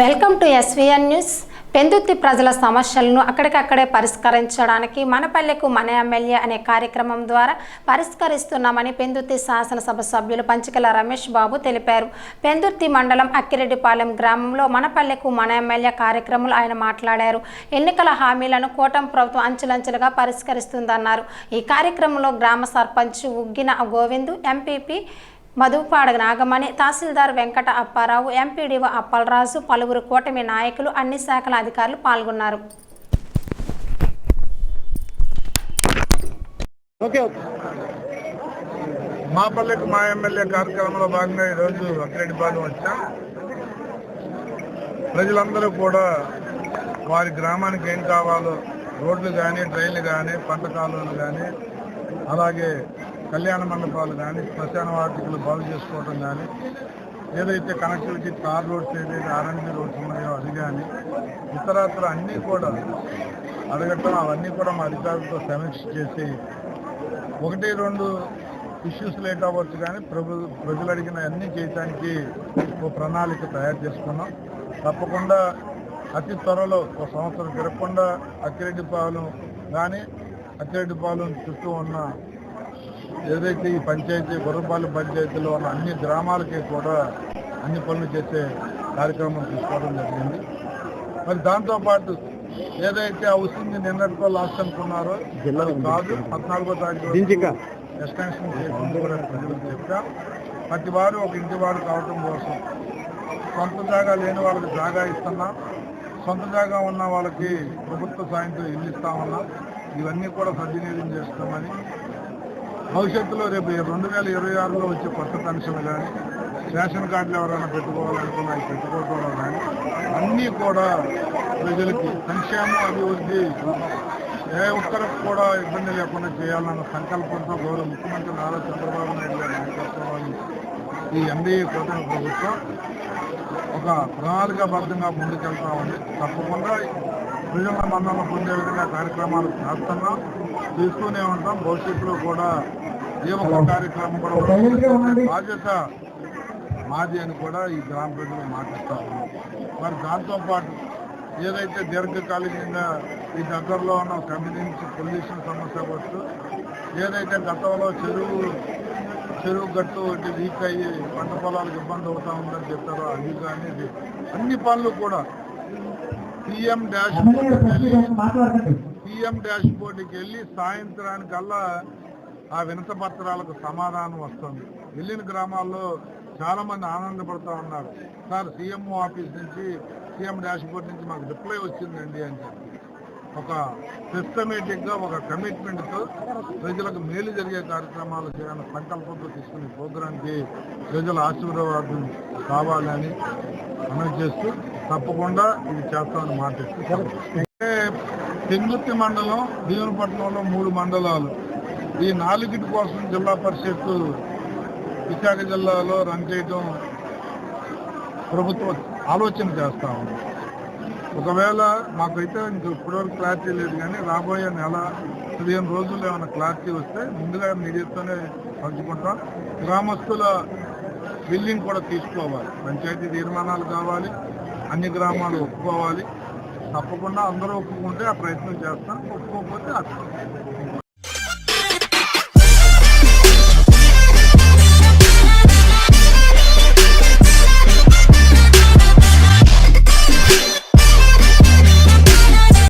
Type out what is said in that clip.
Welcome to SVN news Pendurthi ప్రజల సమస్యలను అక్కడికక్కడే పరిష్కరించడానికి మన పల్లెకు మన ఎమ్మెల్యే అనే కార్యక్రమం ద్వారా పరిష్కరిస్తున్నామని పెందుత్తి శాసనసభ సభ్యులు పంచికల రమేష్ బాబు తెలిపారు. పెందుర్తి మండలం అక్కిరెడ్డిపాలెం గ్రామంలో మన పల్లెకు మన ఎమ్మెల్యే కార్యక్రమంలో ఆయన మాట్లాడారు. ఎన్నికల హామీలను కూటమి ప్రభుత్వం అంచెలంచెలుగా పరిష్కరిస్తుందన్నారు. ఈ కార్యక్రమంలో గ్రామ సర్పంచ్ ఉగ్గిన గోవిందు ఎంపీపీ మధుపాడ నాగమణి తహసీల్దార్ వెంకట అప్పారావు ఎంపీడీఓ అప్పలరాజు పలువురు కూటమి నాయకులు అన్ని శాఖల అధికారులు పాల్గొన్నారు. మా పల్లెకు మా ఎమ్మెల్యే కార్యక్రమంలో భాగంగా ఈరోజు అక్కిరెడ్డిపాలెం వచ్చాం ప్రజలందరూ కూడా వారి గ్రామానికి ఏం కావాలో రోడ్లు కానీ ట్రైన్లు కానీ పంట కాలువలు కానీ అలాగే కళ్యాణ మండపాలు కానీ శ్మశాన వాటికలు బాగు చేసుకోవడం కానీ ఏదైతే కనెక్టివిటీ తార్ రోడ్స్ ఏదైతే ఆర్ఎండి రోడ్స్ ఉన్నాయో అది కానీ ఇతరత్ర అన్నీ కూడా అడగటం అవన్నీ కూడా మా అధికారులతో సమీక్ష చేసి ఒకటి రెండు ఇష్యూస్ లేట్ అవ్వచ్చు కానీ ప్రభు ప్రజలు అడిగిన అన్ని చేయడానికి ఒక ప్రణాళిక తయారు చేసుకున్నాం. తప్పకుండా అతి త్వరలో ఒక సంవత్సరం తిరగకుండా అక్కిరెడ్డిపాలెం కానీ అక్కిరెడ్డిపాలెం చుట్టూ ఉన్న ఏదైతే ఈ పంచాయతీ గుర్రపాలెం పంచాయతీలో ఉన్న అన్ని గ్రామాలకి కూడా అన్ని పనులు చేసే కార్యక్రమం తీసుకోవడం జరిగింది. మరి దాంతోపాటు ఏదైతే అవుతుంది నిన్నటితో లాస్ట్ అనుకున్నారో కాదు పద్నాలుగో తారీఖు ఎక్స్టెన్షన్ చేసింది కూడా చెప్పాం. ప్రతి వారు ఒక ఇంటి వారు కావటం కోసం సొంత జాగా లేని వాళ్ళకి జాగా ఇస్తున్నాం. సొంత జాగా ఉన్న వాళ్ళకి ప్రభుత్వ సాయంతో ఇల్లు ఇస్తామన్నాం ఇవన్నీ కూడా సద్వినియోగం చేస్తామని భవిష్యత్తులో రేపు రెండు వేల ఇరవై ఆరులో వచ్చే కొత్త పెన్షన్ కానీ రేషన్ కార్డులు ఎవరైనా పెట్టుకోవాలనుకున్నా అవి పెట్టుకోవడంలో కానీ అన్నీ కూడా ప్రజలకి సంక్షేమం అభివృద్ధి ఏ ఒక్కరికి కూడా ఇబ్బంది లేకుండా చేయాలన్న సంకల్పంతో గౌరవ ముఖ్యమంత్రి నారా చంద్రబాబు నాయుడు గారి నాయకత్వంలోని ఈ ఎన్డీఏ కూటమి ప్రభుత్వం ఒక ప్రణాళికాబద్ధంగా ముందుకెళ్తా ఉంది. తప్పకుండా ప్రజల మన్నలను పొందే విధంగా కార్యక్రమాలు చేస్తున్నాం చేస్తూనే ఉంటాం. భవిష్యత్తులో కూడా ఏ ఒక్క కార్యక్రమం కూడా బాధ్యత మాది అని కూడా ఈ గ్రామ ప్రజలు మాట్లాడుతూ ఉన్నారు. మరి దాంతోపాటు ఏదైతే దీర్ఘకాలికంగా ఈ దగ్గరలో ఉన్న కమ్యూనిటీ పొల్యూషన్ సమస్య అవ్వచ్చు ఏదైతే గతంలో చెరువు చెరువు గట్టు ఒకటి వీక్ అయ్యి పంట పొలాలకు ఇబ్బంది అవుతా ఉందని చెప్పారో అది కానీ అన్ని పనులు కూడా పిఎం డాష్ పిఎం డాష్ బోర్డుకి వెళ్ళి సాయంత్రానికల్లా ఆ వినత పత్రాలకు సమాధానం వస్తుంది. వెళ్ళిన గ్రామాల్లో చాలా మంది ఆనందపడుతూ ఉన్నారు. సార్ సీఎంఓ ఆఫీస్ నుంచి సీఎం డాష్ బోర్డ్ నుంచి మాకు రిప్లై వచ్చిందండి అని చెప్పి. ఒక సిస్టమేటిక్గా ఒక కమిట్మెంట్తో ప్రజలకు మేలు జరిగే కార్యక్రమాలు చేయాలని సంకల్పంతో తీసుకునే ప్రోగ్రాంకి ప్రజల ఆశీర్వాదం కావాలని అనౌన్స్ చేస్తూ తప్పకుండా ఇది చేస్తామని మాట్లాడుతుంది అంటే మండలం భీమపట్నంలో మూడు మండలాలు. ఈ నాలుగిటి కోసం జిల్లా పరిషత్ విశాఖ జిల్లాలో రన్ చేయడం ప్రభుత్వం ఆలోచన చేస్తా ఉంది. ఒకవేళ మాకైతే ఇంక ఇప్పటివరకు క్లారిటీ లేదు కానీ రాబోయే నెల పదిహేను రోజుల్లో ఏమైనా క్లారిటీ వస్తే ముందుగా మీడియాతోనే పంచుకుంటాం. గ్రామస్తుల బిల్లింగ్ కూడా తీసుకోవాలి. పంచాయతీ తీర్మానాలు కావాలి. అన్ని గ్రామాలు ఒప్పుకోవాలి. తప్పకుండా అందరూ ఒప్పుకుంటే ఆ ప్రయత్నం చేస్తాం. ఒప్పుకోకపోతే